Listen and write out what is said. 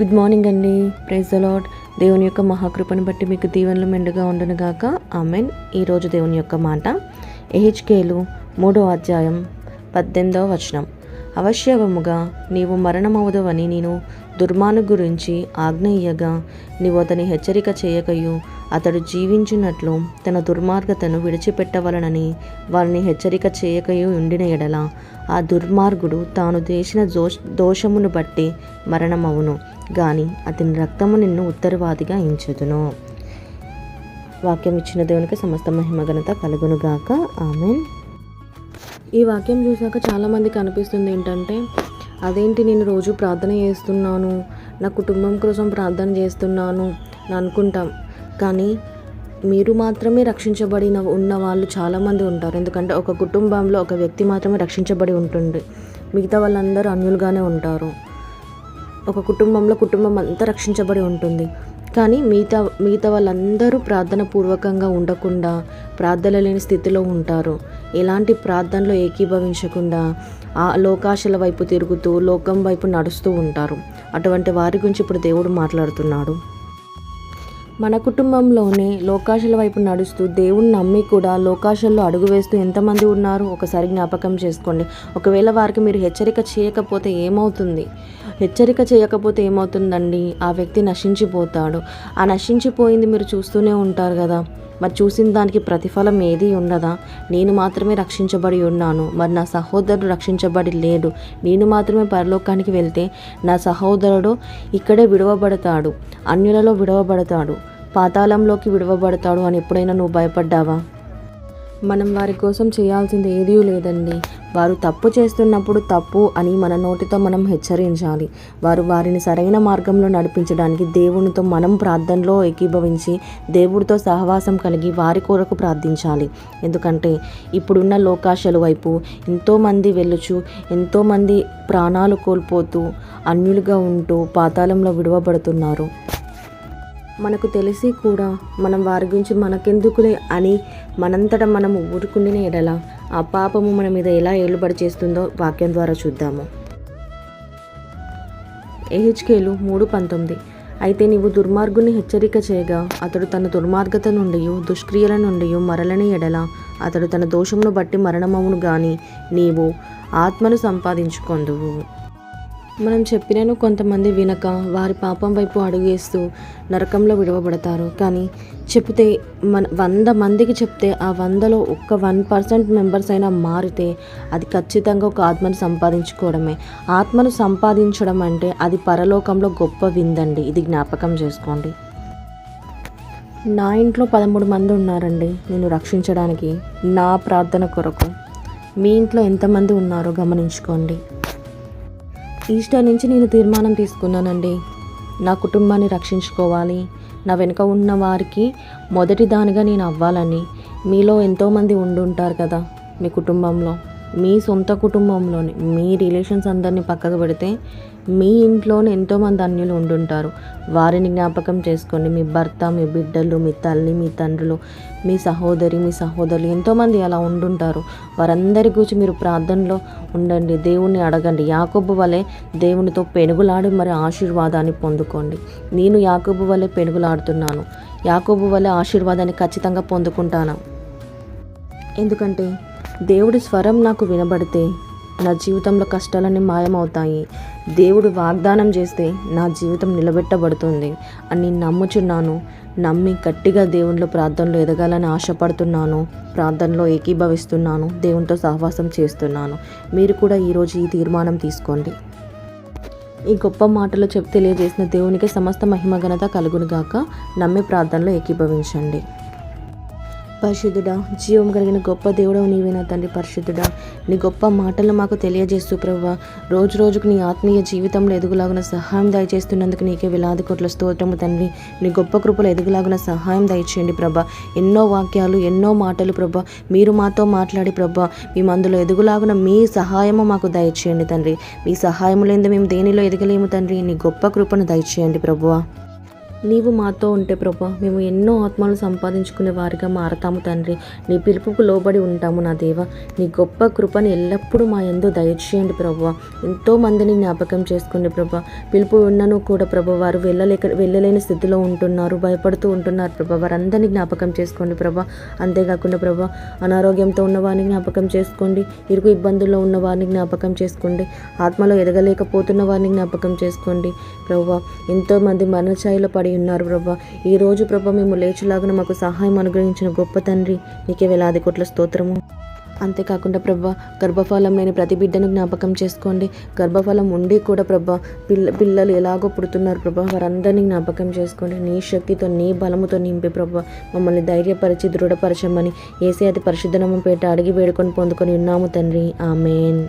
Good morning అండి. Praise అలాడ్ దేవుని యొక్క మహాకృపను బట్టి మీకు దీవెనలు మెండుగా ఉండనుగాక ఆమెన్ ఈరోజు దేవుని యొక్క మాట. ఎహెచ్కేలు మూడో అధ్యాయం పద్దెనిమిదవ వచనం. అవశ్యవముగా నీవు మరణమవుదవని నేను దుర్మాను గురించి ఆజ్ఞ ఇయ్యగా నీవు అతని హెచ్చరిక చేయకయు అతడు జీవించినట్లు తన దుర్మార్గతను విడిచిపెట్టవలనని వారిని హెచ్చరిక చేయకయు ఉండిన ఎడల ఆ దుర్మార్గుడు తాను చేసిన దోష దోషమును బట్టి మరణమవును. గాని అతని రక్తము నిన్ను ఉత్తరవాదిగా ఎంచుదును. వాక్యం ఇచ్చిన దేవునికి సమస్త మహిమ ఘనత కలుగునుగాక ఆమె ఈ వాక్యం చూసాక చాలామందికి అనిపిస్తుంది ఏంటంటే అదేంటి నేను రోజు ప్రార్థన చేస్తున్నాను? నా కుటుంబం కోసం ప్రార్థన చేస్తున్నాను అని అనుకుంటాం. కానీ మీరు మాత్రమే రక్షించబడిన ఉన్న వాళ్ళు చాలామంది ఉంటారు. ఎందుకంటే ఒక కుటుంబంలో ఒక వ్యక్తి మాత్రమే రక్షించబడి ఉంటుంది. మిగతా వాళ్ళందరూ అన్యులుగానే ఉంటారు. ఒక కుటుంబంలో కుటుంబం అంతా రక్షించబడి ఉంటుంది. కానీ మిగతా మిగతా వాళ్ళందరూ ప్రార్థన పూర్వకంగా ఉండకుండా ప్రార్థన లేని స్థితిలో ఉంటారు. ఎలాంటి ప్రార్థనలో ఏకీభవించకుండా ఆ లోకాశల వైపు తిరుగుతూ లోకం వైపు నడుస్తూ ఉంటారు. అటువంటి వారి గురించి ఇప్పుడు దేవుడు మాట్లాడుతున్నాడు. మన కుటుంబంలోనే లోకాశల వైపు నడుస్తూ దేవుణ్ణి నమ్మి కూడా లోకాశల్లో అడుగు వేస్తూ ఎంతమంది ఉన్నారు? ఒకసారి జ్ఞాపకం చేసుకోండి. ఒకవేళ వారికి మీరు హెచ్చరిక చేయకపోతే ఏమవుతుంది? హెచ్చరిక చేయకపోతే ఏమవుతుందండి? ఆ వ్యక్తి నశించిపోతాడు. ఆ నశించిపోయింది మీరు చూస్తూనే ఉంటారు కదా. మరి చూసిన దానికి ప్రతిఫలం ఏది ఉండదా? నేను మాత్రమే రక్షించబడి ఉన్నాను. మరి నా సహోదరుడు రక్షించబడి లేడు. నేను మాత్రమే పరలోకానికి వెళ్తే నా సహోదరుడు ఇక్కడే విడవబడతాడు. అన్యులలో విడవబడతాడు. పాతాళంలోకి విడవబడతాడు అని ఎప్పుడైనా నువ్వు భయపడ్డావా? మనం వారి కోసం చేయాల్సింది ఏదీ లేదండి. వారు తప్పు చేస్తున్నప్పుడు తప్పు అని మన నోటితో మనం హెచ్చరించాలి. వారు వారిని సరైన మార్గంలో నడిపించడానికి దేవునితో మనం ప్రార్థనలో ఏకీభవించి దేవుడితో సహవాసం కలిగి వారి కొరకు ప్రార్థించాలి. ఎందుకంటే ఇప్పుడున్న లోకాశల వైపు ఎంతోమంది వెళ్ళుచు ఎంతోమంది ప్రాణాలు కోల్పోతూ అన్యులుగా ఉంటూ పాతాళంలో విడవబడుతున్నారు. మనకు తెలిసి కూడా మనం వారి గురించి మనకెందుకులే అని మనంతట మనం ఊరుకుండిన ఎడల. ఆ పాపము మన మీద ఎలా ఏలుబడి చేస్తుందో వాక్యం ద్వారా చూద్దాము. ఏహెచ్కేలు మూడు పంతొమ్మిది. అయితే నీవు దుర్మార్గుని హెచ్చరిక చేయగా అతడు తన దుర్మార్గత నుండి దుష్క్రియల నుండి మరలని ఎడల అతడు తన దోషమును బట్టి మరణమవును గాని నీవు ఆత్మను సంపాదించుకొందువు. మనం చెప్పినను కొంతమంది వినక వారి పాపం వైపు అడుగేస్తూ నరకంలో విడవబడతారు. కానీ చెప్తే మన వంద మందికి చెప్తే ఆ వందలో ఒక్క వన్ పర్సెంట్ మెంబర్స్ అయినా మారితే అది ఖచ్చితంగా ఒక ఆత్మను సంపాదించుకోవడమే. ఆత్మను సంపాదించడం అంటే అది పరలోకంలో గొప్ప విందండి. ఇది జ్ఞాపకం చేసుకోండి. నా ఇంట్లో పదమూడు మంది ఉన్నారండి. నేను రక్షించడానికి నా ప్రార్థన కొరకు. మీ ఇంట్లో ఎంతమంది ఉన్నారో గమనించుకోండి. ఈస్టర్ నుంచి నేను తీర్మానం తీసుకున్నానండి. నా కుటుంబాన్ని రక్షించుకోవాలి. నా వెనుక ఉన్న వారికి మొదటి దానిగా నేను అవ్వాలని. మీలో ఎంతోమంది ఉండుంటారు కదా మీ కుటుంబంలో. మీ సొంత కుటుంబంలోని మీ రిలేషన్స్ అందరినీ పక్కకు పెడితే మీ ఇంట్లోనే ఎంతోమంది అన్యులు ఉండుంటారు. వారిని జ్ఞాపకం చేసుకోండి. మీ భర్త మీ బిడ్డలు మీ తల్లి మీ తండ్రులు మీ సహోదరి మీ సహోదరులు ఎంతోమంది అలా ఉండుంటారు. వారందరి గురించి మీరు ప్రార్థనలో ఉండండి. దేవుణ్ణి అడగండి. యాకోబు వలె దేవునితో పెనుగులాడి మరి ఆశీర్వాదాన్ని పొందుకోండి. నేను యాకోబు వలె పెనుగులాడుతున్నాను. యాకోబు వలె ఆశీర్వాదాన్ని ఖచ్చితంగా పొందుకుంటాను. ఎందుకంటే దేవుడి స్వరం నాకు వినబడితే నా జీవితంలో కష్టాలన్నీ మాయమవుతాయి. దేవుడు వాగ్దానం చేస్తే నా జీవితం నిలబెట్టబడుతుంది అని నమ్ముచున్నాను. నమ్మి గట్టిగా దేవునిలో ప్రార్థనలో ఎదగాలని ఆశపడుతున్నాను. ప్రార్థనలో ఏకీభవిస్తున్నాను. దేవునితో సహవాసం చేస్తున్నాను. మీరు కూడా ఈరోజు ఈ తీర్మానం తీసుకోండి. ఈ గొప్ప మాటలు చెప్ తెలియజేసిన దేవునికి సమస్త మహిమ ఘనత కలుగునుగాక నమ్మి ప్రార్థనలో ఏకీభవించండి. పరిశుద్ధుడా జీవం కలిగిన గొప్ప దేవుడవు నీవే నా తండ్రి పరిశుద్ధుడా. నీ గొప్ప మాటలు మాకు తెలియజేస్తూ ప్రభు రోజు రోజుకు నీ ఆత్మీయ జీవితంలో ఎదుగులాగున సహాయం దయచేస్తున్నందుకు నీకే వేలాది కోట్ల స్తోత్రము తండ్రి. నీ గొప్ప కృపలు ఎదుగులాగున సహాయం దయచేయండి ప్రభా. ఎన్నో వాక్యాలు ఎన్నో మాటలు ప్రభా. మీరు మాతో మాట్లాడి ప్రభా. మీ మందులో ఎదుగులాగున మీ సహాయము మాకు దయచేయండి తండ్రి. మీ సహాయము లేని మేము దేనిలో ఎదగలేము తండ్రి. నీ గొప్ప కృపను దయచేయండి ప్రభువా. నీవు మాతో ఉంటే ప్రభా మేము ఎన్నో ఆత్మలు సంపాదించుకునే వారిగా మారతాము తండ్రి. నీ పిలుపుకు లోబడి ఉంటాము నా దేవ. నీ గొప్ప కృపని ఎల్లప్పుడూ మా ఎందు దయచేయండి ప్రభా. ఎంతో మందిని జ్ఞాపకం చేసుకోండి ప్రభా. పిలుపు ఉన్నను కూడా ప్రభా వారు వెళ్ళలేక వెళ్ళలేని స్థితిలో ఉంటున్నారు భయపడుతూ ఉంటున్నారు ప్రభా. వారందరినీ జ్ఞాపకం చేసుకోండి ప్రభా. అంతేకాకుండా ప్రభా అనారోగ్యంతో ఉన్న వారిని జ్ఞాపకం చేసుకోండి. ఇరుకు ఇబ్బందుల్లో ఉన్న వారిని జ్ఞాపకం చేసుకోండి. ఆత్మలో ఎదగలేకపోతున్న వారిని జ్ఞాపకం చేసుకోండి. ప్రభా ఎంతోమంది మరణఛాయిలో పడి ఉన్నారు ప్రభా. ఈ రోజు ప్రభా మేము లేచులాగా మాకు సహాయం అనుగ్రహించిన గొప్ప తండ్రి నీకే వేలాది కోట్ల స్తోత్రము. అంతేకాకుండా ప్రభా గర్భఫలం లేని ప్రతి బిడ్డను జ్ఞాపకం చేసుకోండి. గర్భఫలం ఉండి కూడా ప్రభా పిల్ల పిల్లలు ఎలాగో పుడుతున్నారు ప్రభా వారందరినీ జ్ఞాపకం చేసుకోండి. నీ శక్తితో నీ బలముతో నింపి ప్రభా మమ్మల్ని ధైర్యపరిచి దృఢపరచమని ఏసే అతి పరిశుద్ధనము పేట అడిగి వేడుకొని పొందుకొని ఉన్నాము తండ్రి. ఆమెన్.